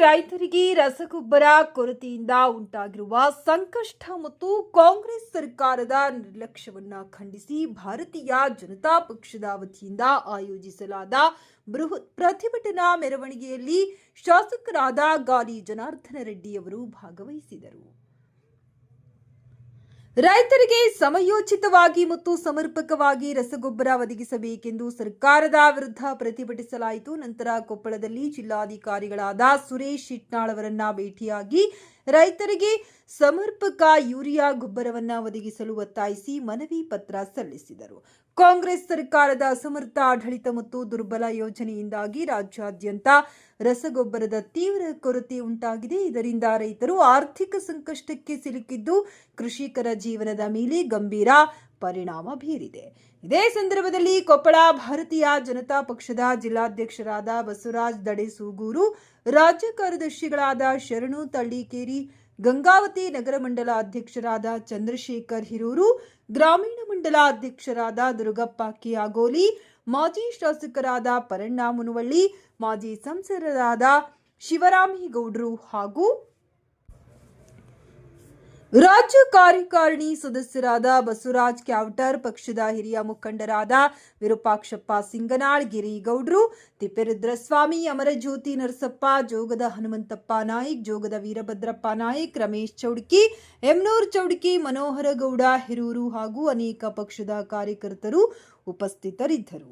ರೈತರಿಗೆ ರಸಗೊಬ್ಬರ ಕೊರತೆಯಿಂದ ಉಂಟಾಗಿರುವ ಸಂಕಷ್ಟ ಮತ್ತು ಕಾಂಗ್ರೆಸ್ ಸರ್ಕಾರದ ನಿರ್ಲಕ್ಷ್ಯವನ್ನು ಖಂಡಿಸಿ ಭಾರತೀಯ ಜನತಾ ಪಕ್ಷದ ವತಿಯಿಂದ ಆಯೋಜಿಸಲಾದ ಬೃಹತ್ ಪ್ರತಿಭಟನಾ ಮೆರವಣಿಗೆಯಲ್ಲಿ ಶಾಸಕರಾದ ಗಾಲಿ ಜನಾರ್ದನ ರೆಡ್ಡಿ ಅವರು ಭಾಗವಹಿಸಿದರು. ರೈತರಿಗೆ ಸಮಯೋಚಿತವಾಗಿ ಮತ್ತು ಸಮರ್ಪಕವಾಗಿ ರಸಗೊಬ್ಬರ ಒದಗಿಸಬೇಕೆಂದು ಸರ್ಕಾರದ ವಿರುದ್ಧ ಪ್ರತಿಭಟಿಸಲಾಯಿತು. ನಂತರ ಕೊಪ್ಪಳದಲ್ಲಿ ಜಿಲ್ಲಾಧಿಕಾರಿಗಳಾದ ಸುರೇಶ್ ಇಟ್ನಾಳ್ ಅವರನ್ನ ಭೇಟಿಯಾಗಿ ರೈತರಿಗೆ ಸಮರ್ಪಕ ಯೂರಿಯಾ ಗೊಬ್ಬರವನ್ನ ಒದಗಿಸಲು ಒತ್ತಾಯಿಸಿ ಮನವಿ ಪತ್ರ ಸಲ್ಲಿಸಿದರು. ಕಾಂಗ್ರೆಸ್ ಸರ್ಕಾರದ ಅಸಮರ್ಥ ಆಡಳಿತ ಮತ್ತು ದುರ್ಬಲ ಯೋಜನೆಯಿಂದಾಗಿ ರಾಜ್ಯಾದ್ಯಂತ ರಸಗೊಬ್ಬರದ ತೀವ್ರ ಕೊರತೆ ಉಂಟಾಗಿದೆ. ಇದರಿಂದ ರೈತರು ಆರ್ಥಿಕ ಸಂಕಷ್ಟಕ್ಕೆ ಸಿಲುಕಿದ್ದು ಕೃಷಿಕರ ಜೀವನದ ಮೇಲೆ ಗಂಭೀರ ಪರಿಣಾಮ ಬೀರಿದೆ. ಇದೇ ಸಂದರ್ಭದಲ್ಲಿ ಕೊಪ್ಪಳ ಭಾರತೀಯ ಜನತಾ ಪಕ್ಷದ ಜಿಲ್ಲಾಧ್ಯಕ್ಷರಾದ ಬಸವರಾಜ್ ದಡೇಸೂಗೂರು, ರಾಜ್ಯ ಕಾರ್ಯದರ್ಶಿಗಳಾದ ಶರಣು ತಳ್ಳಿಕೇರಿ, ಗಂಗಾವತಿ ನಗರ ಮಂಡಲ ಅಧ್ಯಕ್ಷರಾದ ಚಂದ್ರಶೇಖರ್ ಹಿರೂರು, ಗ್ರಾಮೀಣ ಮಂಡಲ ಅಧ್ಯಕ್ಷರಾದ ದುರುಗಪ್ಪ ಕಿಯಾಗೋಲಿ, ಮಾಜಿ ಶಾಸಕರಾದ ಪರಣ್ಣ ಮುನವಳ್ಳಿ, ಮಾಜಿ ಸಂಸದರಾದ ಶಿವರಾಮೇಗೌಡರು ಹಾಗೂ ರಾಜ್ಯ ಕಾರ್ಯಕಾರಿಣಿ ಸದಸ್ಯರಾದ ಬಸವರಾಜ್ ಕ್ಯಾವಟರ್, ಪಕ್ಷದ ಹಿರಿಯ ಮುಖಂಡರಾದ ವಿರೂಪಾಕ್ಷಪ್ಪ ಸಿಂಗನಾಳ್, ಗಿರಿಗೌಡ್ರು, ತಿಪ್ಪೇರುದ್ರಸ್ವಾಮಿ, ಅಮರಜ್ಯೋತಿ ನರಸಪ್ಪ, ಜೋಗದ ಹನುಮಂತಪ್ಪ ನಾಯ್ಕ್, ಜೋಗದ ವೀರಭದ್ರಪ್ಪ ನಾಯ್ಕ್, ರಮೇಶ್ ಚೌಡ್ಕಿ, ಎಮ್ನೂರ್ ಚೌಡ್ಕಿ, ಮನೋಹರ ಗೌಡ, ಹಿರೂರು ಹಾಗೂ ಅನೇಕ ಪಕ್ಷದ ಕಾರ್ಯಕರ್ತರು ಉಪಸ್ಥಿತರಿದ್ದರು.